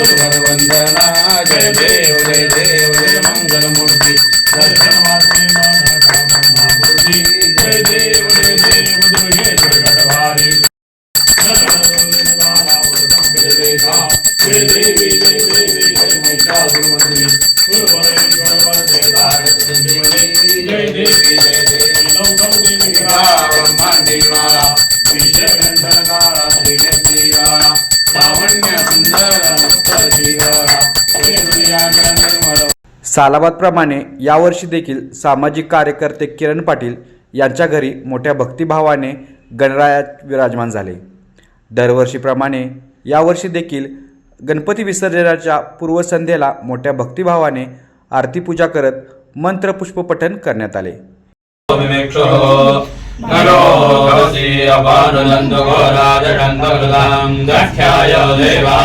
गुरुवर वंदना जय देव जय देव जय मंगलमूर्ती दर्शन मात्रे मन महामूर्ती जय देव जय देव दुर्गेश्वर गणवारी जय देवी जय देवी जय महिषासुरमर्दिनी गुरुवरेश्वर वंदे सालाबादप्रमाणे यावर्षी देखील सामाजिक कार्यकर्ते किरण पाटील यांच्या घरी मोठ्या भक्तिभावाने गणरायात विराजमान झाले. दरवर्षीप्रमाणे यावर्षी देखील गणपती विसर्जनाच्या पूर्वसंध्येला मोठ्या भक्तिभावाने आरती पूजा करत मंत्रपुष्पपठन करण्यात आले. नरो भवति अपानुनन्दको राजकन्दकृतां दख्याय देवा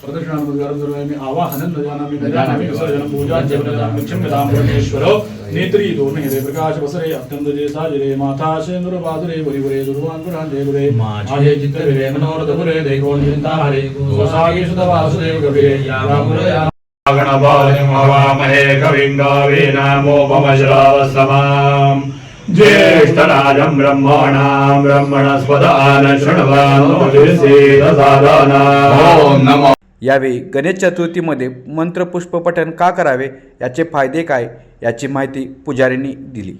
प्रदक्षिणानमस्कारं करोमि आवाहनं न जानामि न जानामि विसर्जनं पूजा जपनजामि क्षम्यतां परमेश्वरो नेत्री दोर्णिहरे प्रकाशवसरे अत्यन्त जेसाजिरे माता शेन्दुरपादुरे वरिवरे दुर्वाङ्कुरान्ते गुरे माझे चित्तविरे मनोरथपुरे दैकोण्डिन्ताहरे स्वसागे सुतवासुदेव गभिरे यामुरया गणपालिं हवामहे कविं गावीनामोपमश्रावस्तमाम् ज्येष्ठराजं ब्रह्मणां ब्रह्मणस्पदान नमो। यावेळी गणेश चतुर्थीमध्ये मंत्रपुष्पपठण का करावे याचे फायदे काय याची माहिती पुजारींनी दिली.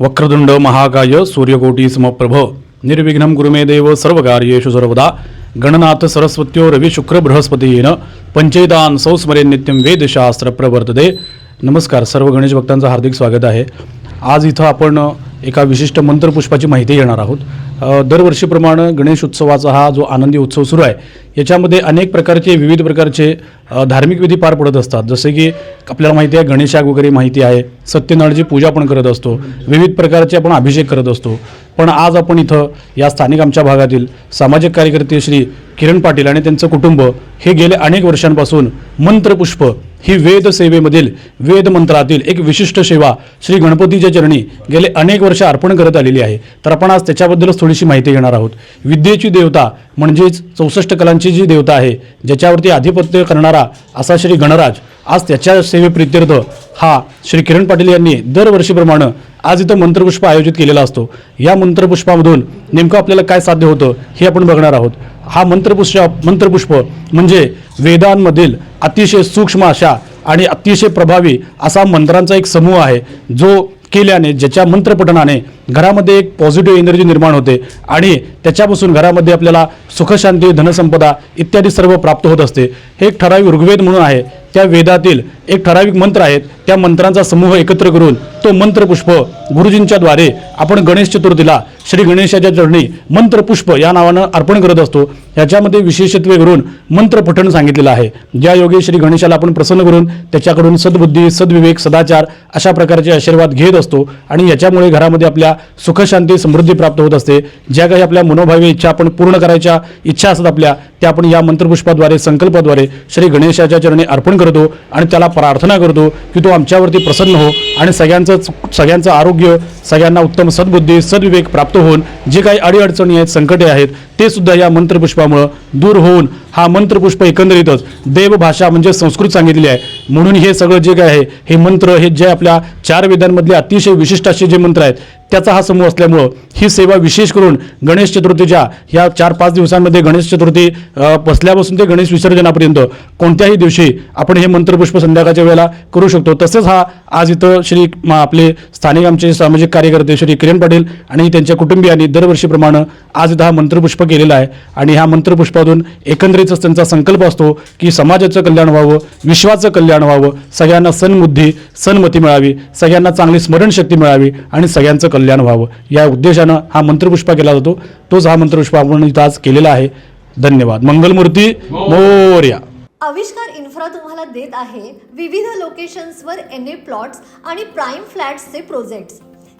वक्रतुंड महाकाय सूर्यकोटी समप्रभ निर्विघ्नं गुरुमे देव सर्वकार्येषु सर्वदा गणनाथ सरस्वत्यो रवी शुक्र बृहस्पतीयेन पंचेतान संस्मरे नित्यम वेदशास्त्र प्रवर्तते. नमस्कार सर्व गणेश भक्तांचं हार्दिक स्वागत आहे. आज इथं आपण एका विशिष्ट मंत्रपुष्पाची माहिती घेणार आहोत. दरवर्षीप्रमाणे गणेश उत्सवाचा हा जो आनंदी उत्सव सुरू आहे याच्यामध्ये अनेक प्रकारचे विविध प्रकारचे धार्मिक विधी पार पडत असतात. जसे की आपल्याला माहिती आहे गणेशाग वगैरे माहिती आहे सत्यनारायणची पूजा आपण करत असतो विविध प्रकारचे आपण अभिषेक करत असतो. पण आज आपण इथं या स्थानिक आमच्या भागातील सामाजिक कार्यकर्ते श्री किरण पाटील आणि त्यांचं कुटुंब हे गेले अनेक वर्षांपासून मंत्रपुष्प. ही वेद सेवेमधील वेद मंत्रातील एक विशिष्ट सेवा श्री गणपतीच्या चरणी गेले अनेक वर्ष अर्पण करत आलेली आहे. तर आपण आज त्याच्याबद्दलच थोडीशी माहिती घेणार आहोत. विद्येची देवता म्हणजेच चौसष्ट कलांची जी देवता आहे ज्याच्यावरती आधिपत्य करणारा असा श्री गणराज आज त्याच्या सेवेप्रित्यर्थ हा श्री किरण पाटील यांनी दरवर्षीप्रमाणे आज इथं मंत्रपुष्प आयोजित केलेला असतो. या मंत्रपुष्पामधून नेमकं आपल्याला काय साध्य होतं हे आपण बघणार आहोत. हा मंत्रपुष्प मंत्रपुष्प म्हणजे वेदांमधील अतिशय सूक्ष्म अशा आणि अतिशय प्रभावी असा मंत्रांचा एक समूह आहे जो केल्याने ज्याच्या मंत्रपठणाने घरामध्ये एक पॉझिटिव्ह एनर्जी निर्माण होते आणि त्याच्यापासून घरामध्ये आपल्याला सुखशांती धनसंपदा इत्यादी सर्व प्राप्त होत असते. हे एक ठराविक ऋग्वेद म्हणून आहे. त्या वेदातील एक ठराविक मंत्र आहेत. त्या मंत्रांचा समूह एकत्र करून तो मंत्रपुष्प गुरुजींच्या द्वारे आपण गणेश चतुर्थीला श्री गणेशाच्या चरणी मंत्रपुष्प या नावानं अर्पण करत असतो. याच्यामध्ये विशेषत्वे करून मंत्रपठण सांगितलेलं आहे. ज्या योगे श्री गणेशाला आपण प्रसन्न करून त्याच्याकडून सद्बुद्धी सद्विवेक सदाचार अशा प्रकारचे आशीर्वाद घेत असतो आणि याच्यामुळे घरामध्ये आपल्या सुखशांती समृद्धी प्राप्त होत असते. ज्या काही आपल्या मनोभावी इच्छा आपण पूर्ण करायच्या इच्छा असतात आपल्या त्या आपण या मंत्रपुष्पाद्वारे संकल्पाद्वारे श्री गणेशाच्या चरणी अर्पण करतो आणि त्याला प्रार्थना करतो की तो आमच्यावरती प्रसन्न हो आणि सगळ्यांचं सगळ्यांचं आरोग्य सगळ्यांना उत्तम सद्बुद्धी सद्विवेक प्राप्त होऊन जे काही अडीअडचणी आहेत संकटे आहेत ते सुद्धा या मंत्रपुष्पामुळं दूर होऊन हा मंत्रपुष्प एकंदरीतच देवभाषा म्हणजे संस्कृत सांगितलेली आहे. म्हणून हे सगळं जे काय आहे हे मंत्र हे जे आपल्या चार वेदांमधले अतिशय विशिष्ट असे जे मंत्र आहेत त्याचा हा समूह असल्यामुळं ही सेवा विशेष करून गणेश चतुर्थीच्या या चार पाच दिवसांमध्ये गणेश चतुर्थी पसल्यापासून बसल्यापासून ते गणेश विसर्जनापर्यंत कोणत्याही दिवशी आपण हे मंत्रपुष्प संध्याकाळच्या वेळेला करू शकतो. तसेच हा आज इथं श्री आपले स्थानिक आमचे सामाजिक कार्यकर्ते श्री किरण पाटील आणि त्यांच्या कुटुंबियांनी दरवर्षीप्रमाणे आज इथं हा मंत्रपुष्प केलेला आहे. आणि ह्या मंत्रपुष्पातून एकंदरीतच त्यांचा संकल्प असतो की समाजाचं कल्याण व्हावं विश्वाचं कल्याण व्हावं सगळ्यांना सन्मुद्धी सन्मती मिळावी सगळ्यांना चांगली स्मरणशक्ती मिळावी आणि सगळ्यांचं कल्याण व्हावं. या उद्देशानं हा मंत्रपुष्पा केला जातो. तोच हा मंत्रपुष्प आपण इथं आज केलेला आहे. धन्यवाद. मंगलमूर्ती मोर्या. आविष्कार इन्फ्रा तुम्हाला देत आहे विविध लोकेशन्सवर एन ए प्लॉट्स आणि प्राईम फ्लॅट्सचे प्रोजेक्ट्स